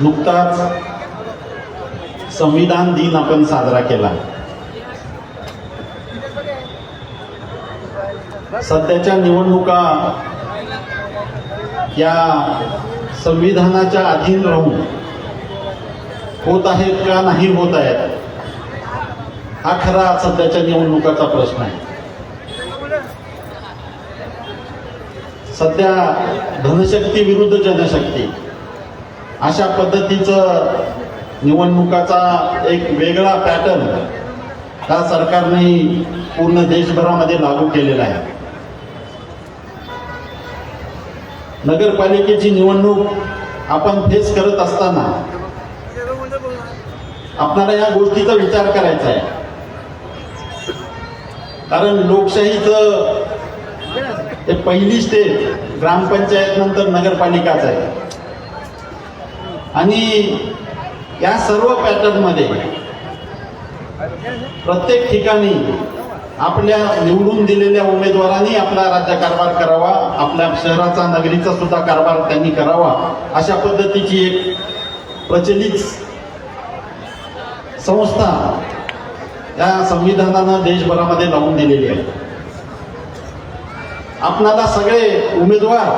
नुकताच संविधान दिन आपण साजरा केला. सध्याच्या निवडणुका या संविधानाच्या अधीन राहून होत आहेत का नाही होत आहेत हा खरा सध्याच्या निवडणुकाचा प्रश्न आहे. सध्या धनशक्ती विरुद्ध जनशक्ती. अशा पद्धतीचं निवडणुकाचा एक वेगळा पॅटर्न हा सरकारने पूर्ण देशभरामध्ये लागू केलेला आहे. नगरपालिकेची निवडणूक आपण फेस करत असताना आपल्याला या गोष्टीचा विचार करायचा आहे. कारण लोकशाहीचं हे पहिली स्टेप ग्रामपंचायत नंतर नगरपालिकाच आहे. आणि या सर्व पॅटर्नमध्ये प्रत्येक ठिकाणी आपल्या निवडून दिलेल्या उमेदवारांनी आपला राज्यकारभार करावा आपल्या शहराचा नगरीचा सुद्धा कारभार त्यांनी करावा अशा पद्धतीची एक प्रचलित संस्था या संविधानानं देशभरामध्ये लावून दिलेली आहे. आपणाला सगळे उमेदवार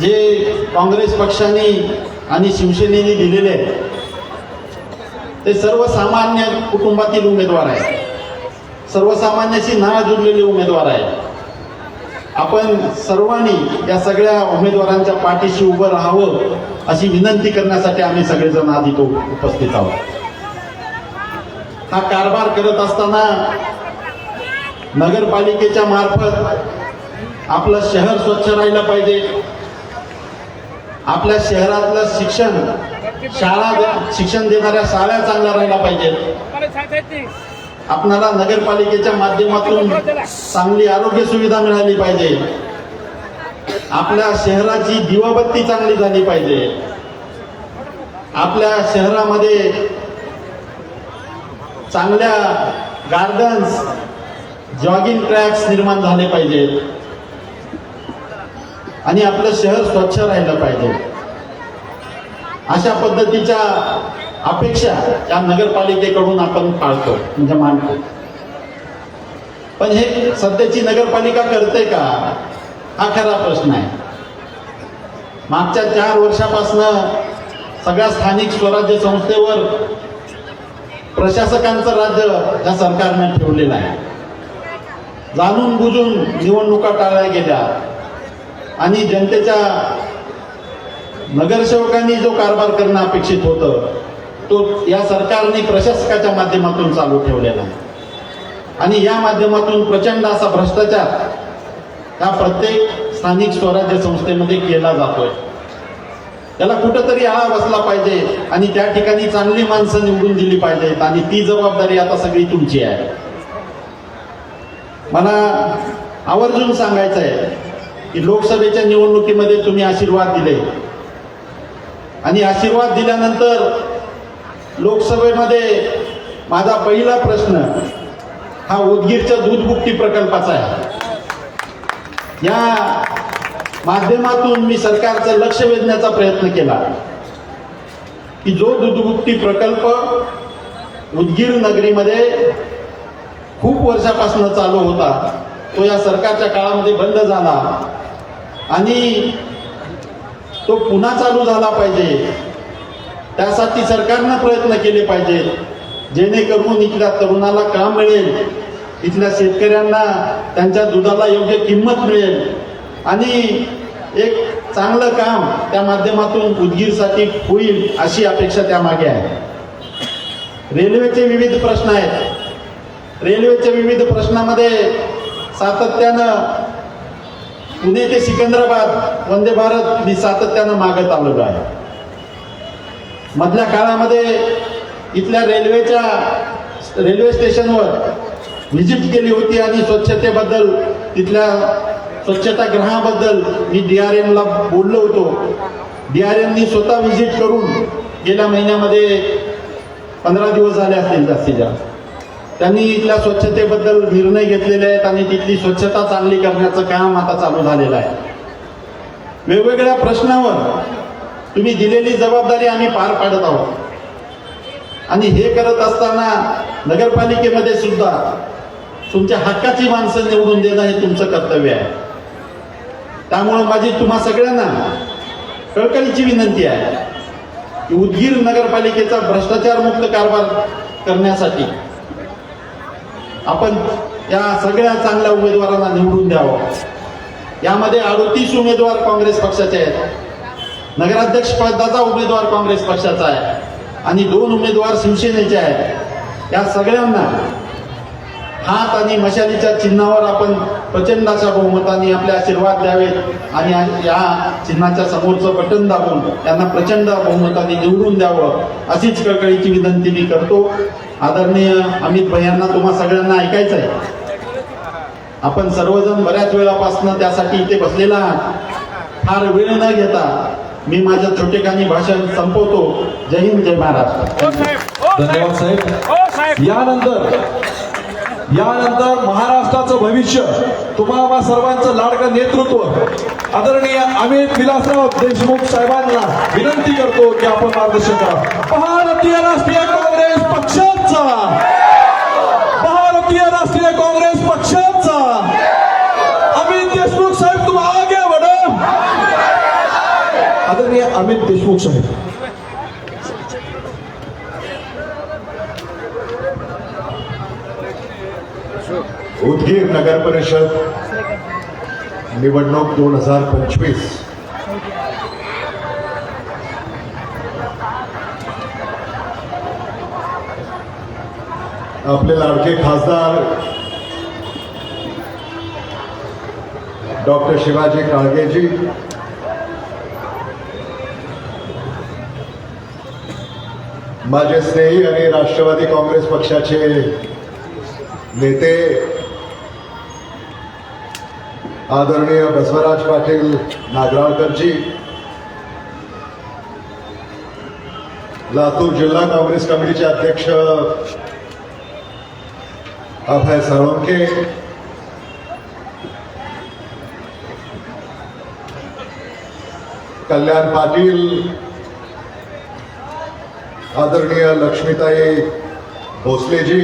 जे काँग्रेस पक्षाने आणि शिवसेनेने दिलेले आहेत ते सर्वसामान्य कुटुंबातील उमेदवार आहेत. सर्वसामान्याशी नाळ जुडलेले उमेदवार आहेत. आपण सर्वांनी या सगळ्या उमेदवारांच्या पाठीशी उभं राहावं अशी विनंती करण्यासाठी आम्ही सगळेजण आधी तो उपस्थित आहोत. हा कारभार करत असताना नगरपालिकेच्या मार्फत आपलं शहर स्वच्छ राहिलं पाहिजे. आपल्या शहरातलं शिक्षण शाळा शिक्षण देणाऱ्या शाळा चांगल्या राहिल्या पाहिजेत. आपणाला नगरपालिकेच्या माध्यमातून चांगली आरोग्य सुविधा मिळाली पाहिजे. आपल्या शहराची दिवाबत्ती चांगली झाली पाहिजे. आपल्या शहरामध्ये चांगल्या गार्डन्स जॉगिंग ट्रॅक्स निर्माण झाले पाहिजेत. आणि आपलं शहर स्वच्छ राहिलं पाहिजे. अशा पद्धतीच्या अपेक्षा या नगरपालिकेकडून आपण पाळतो म्हणजे मांडतो पण हे सध्याची नगरपालिका करते का? हा खरा प्रश्न आहे. मागच्या चार वर्षापासनं सगळ्या स्थानिक स्वराज्य संस्थेवर प्रशासकांचं राज्य या सरकारने ठेवलेलं आहे. जाणून बुजून निवडणुका टाळल्या गेल्या. आणि जनतेच्या नगरसेवकांनी जो कारभार करणं अपेक्षित होतं तो या सरकारने प्रशासकाच्या माध्यमातून चालू ठेवलेला आहे. आणि या माध्यमातून प्रचंड असा भ्रष्टाचार हा प्रत्येक स्थानिक स्वराज्य संस्थेमध्ये केला जातोय. त्याला कुठंतरी आळा बसला पाहिजे आणि त्या ठिकाणी चांगली माणसं निवडून दिली पाहिजेत आणि ती जबाबदारी आता सगळी तुमची आहे. मला आवर्जून सांगायचं आहे की लोकसभेच्या निवडणुकीमध्ये तुम्ही आशीर्वाद दिले. आणि आशीर्वाद दिल्यानंतर लोकसभेमध्ये माझा पहिला प्रश्न हा उदगीरच्या दूधमुक्ती प्रकल्पाचा आहे. या माध्यमातून मी सरकारचं लक्ष वेधण्याचा प्रयत्न केला की जो दूधमुक्ती प्रकल्प उदगीर नगरीमध्ये खूप वर्षापासून चालू होता तो या सरकारच्या काळामध्ये बंद झाला. आणि तो पुन्हा चालू झाला पाहिजे. त्यासाठी सरकारनं प्रयत्न केले पाहिजेत जेणेकरून इथल्या तरुणाला काम मिळेल. इथल्या शेतकऱ्यांना त्यांच्या दुधाला योग्य किंमत मिळेल. आणि एक चांगलं काम त्या माध्यमातून उदगीरसाठी होईल अशी अपेक्षा त्यामागे आहे. रेल्वेचे विविध प्रश्न आहेत. रेल्वेच्या विविध प्रश्नामध्ये सातत्यानं पुणे ते सिकंदराबाद वंदे भारत मी सातत्यानं मागत आलेलो आहे. मधल्या काळामध्ये इथल्या रेल्वेच्या रेल्वे स्टेशनवर व्हिजिट केली होती आणि स्वच्छतेबद्दल तिथल्या स्वच्छतागृहाबद्दल मी डी आर एमला बोललो होतो. डी आर एमनी स्वतः व्हिजिट करून गेल्या महिन्यामध्ये पंधरा दिवस झाले असतील जास्तीत जास्त. त्यांनी इथल्या स्वच्छतेबद्दल निर्णय घेतलेले आहेत आणि तिथली स्वच्छता चांगली करण्याचं काम आता चालू झालेलं आहे. वेगवेगळ्या प्रश्नावर तुम्ही दिलेली जबाबदारी आम्ही पार पाडत आहोत. आणि हे करत असताना नगरपालिकेमध्ये सुद्धा तुमच्या हक्काची माणसं निवडून देणं हे तुमचं कर्तव्य आहे. त्यामुळं माझी तुम्हा सगळ्यांना कळकळीची विनंती आहे की उदगीर नगरपालिकेचा भ्रष्टाचार मुक्त कारभार करण्यासाठी आपण या सगळ्या चांगल्या उमेदवारांना निवडून द्यावं. यामध्ये अडतीस उमेदवार काँग्रेस पक्षाचे आहेत. नगराध्यक्ष पदाचा उमेदवार काँग्रेस पक्षाचा आहे. आणि दोन उमेदवार शिवसेनेचे आहेत. या सगळ्यांना हात आणि मशालीच्या चिन्हावर आपण प्रचंड अशा बहुमताने आपले आशीर्वाद द्यावेत आणि या चिन्हाच्या समोरचं बटन दाबून त्यांना प्रचंड बहुमताने निवडून द्यावं. अशीच कळकळीची विनंती मी करतो. आदरणीय अमित भैयांना तुम्हा सगळ्यांना ऐकायचं आहे आपण सर्वजण बऱ्याच वेळापासून त्यासाठी इथे बसलेला आहात. फार वेळ न घेता मी माझ्या छोटेखानी भाषण संपवतो. जय हिंद जय महाराष्ट्र. धन्यवाद साहेब. हो साहेब. यानंतर यानंतर महाराष्ट्राचं भविष्य तुम्हाला सर्वांचं लाडकं नेतृत्व. आदरणीय अमित विलासराव देशमुख साहेबांना विनंती करतो की आपण मार्गदर्शन करा. भारतीय राष्ट्रीय काँग्रेस पक्षाचा. भारतीय राष्ट्रीय काँग्रेस पक्षाचा. अमित देशमुख साहेब तुम आगे बढ़ो आदरणीय अमित देशमुख साहेब. उदगीर नगर परिषद निवडणूक दोन हजार पंचवीस. आपले लाडके खासदार डॉक्टर शिवाजी काळगेजी माझे स्नेही आणि राष्ट्रवादी काँग्रेस पक्षाचे नेते आदरणीय बसवराज पाटील नागराळकरजी लातूर जिल्हा काँग्रेस कमिटीचे अध्यक्ष अभय साळुंके कल्याण पाटील आदरणीय लक्ष्मीताई भोसलेजी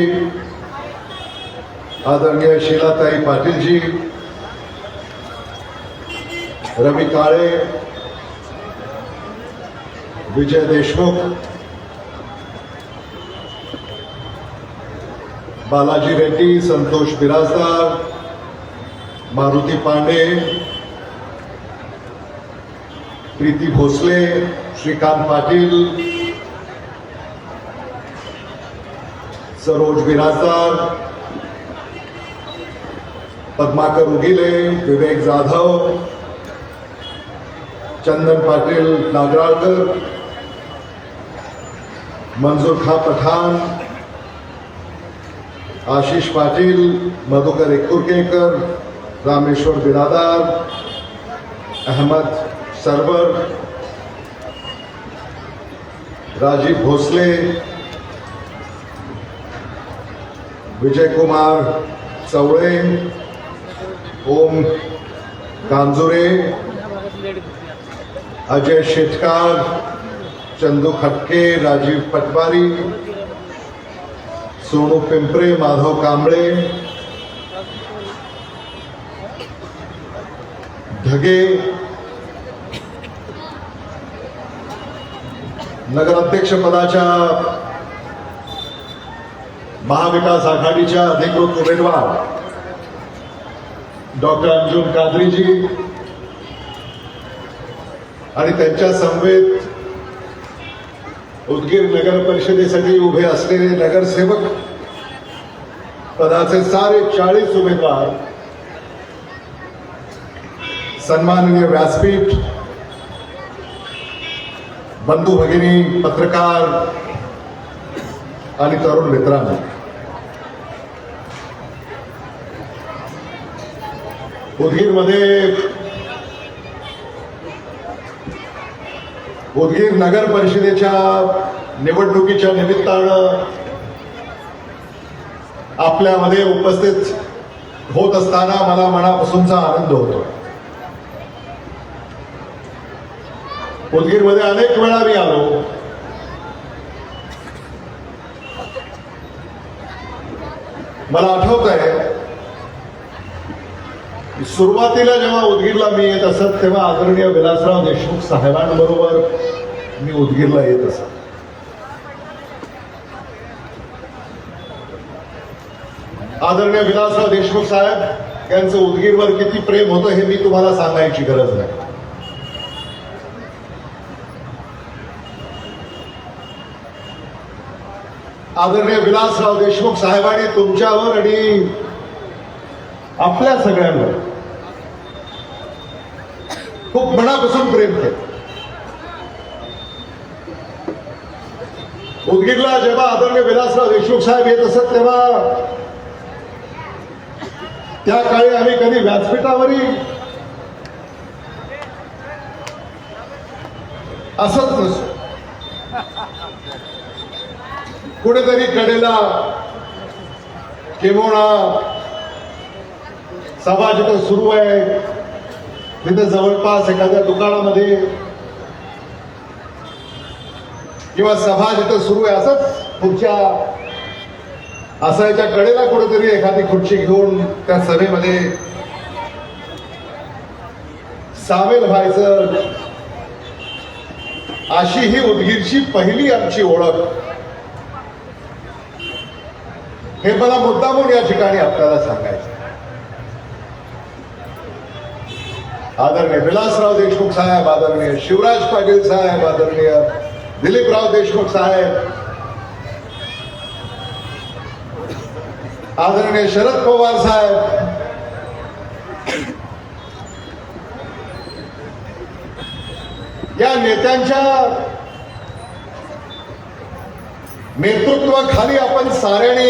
आदरणीय शीलाताई पाटीलजी रवी काळे विजय देशमुख बालाजी रेड्डी संतोष बिराजदार मारुती पांडे प्रीती भोसले श्रीकांत पाटील सरोज बिराजदार पद्माकर उगिले विवेक जाधव चंदन पाटील नागराळकर मंजूर खा पठाण आशिष पाटील मधुकर एकुरकेकर रामेश्वर बिरादार अहमद सरवर राजीव भोसले विजय कुमार चवळे ओम कांजुरे अजय शेटकार चंदू खटके राजीव पटवारी सोनू पिंपरे माधव कांबळे ढगे नगराध्यक्ष पदाच्या महाविकास आघाडीच्या अधिकृत उमेदवार डॉक्टर अंजुम कादरीजी आणि त्यांच्या समवेत उदगीर नगर परिषदेसाठी उभे असलेले नगरसेवक पदाचे सारे चाळीस उमेदवार सन्माननीय व्यासपीठ बंधू भगिनी पत्रकार आणि तरुण मित्रांनो. उदगीरमध्ये उदगीर नगर परिषदेच्या निवडणुकीच्या निमित्तानं आपल्यामध्ये उपस्थित होत असताना मला मनापासूनचा आनंद होतो. उदगीरमध्ये अनेक वेळा मी आलो. मला आठवत आहे सुरुवातीला जेव्हा उदगीरला मी येत असत तेव्हा आदरणीय विलासराव देशमुख साहेबांबरोबर मी उदगीरला येत असत. आदरणीय विलासराव देशमुख साहेब यांचं उदगीरवर किती प्रेम होतं हे मी तुम्हाला सांगायची गरज नाही. आदरणीय विलासराव देशमुख साहेबांनी तुमच्यावर आणि आपल्या सगळ्यांवर. खूप मनापासून प्रेम केलं. उदगीरला जेव्हा आदरणीय विलासराव देशमुख साहेब येत असत तेव्हा त्या काळी आम्ही कधी व्यासपीठावरही असत नसतो. कुठेतरी कडेला किंवा सभा जिथं सुरू आहे तिथं जवळपास एखाद्या दुकानामध्ये किंवा सभा जिथं सुरू आहे असंच पुढच्या असायच्या कडेला कुठेतरी एखादी खुर्ची घेऊन त्या सभेमध्ये सामील व्हायचं. अशी ही उदगीरची पहिली आमची ओळख. हे मला मुद्दामून या ठिकाणी आपल्याला सांगायचं आदरणीय विलासराव देशमुख साहेब आदरणीय शिवराज पाटील साहेब आदरणीय दिलीपराव देशमुख साहेब आदरणीय शरद पवार साहेब या नेत्यांच्या नेतृत्वाखाली आपण साऱ्याने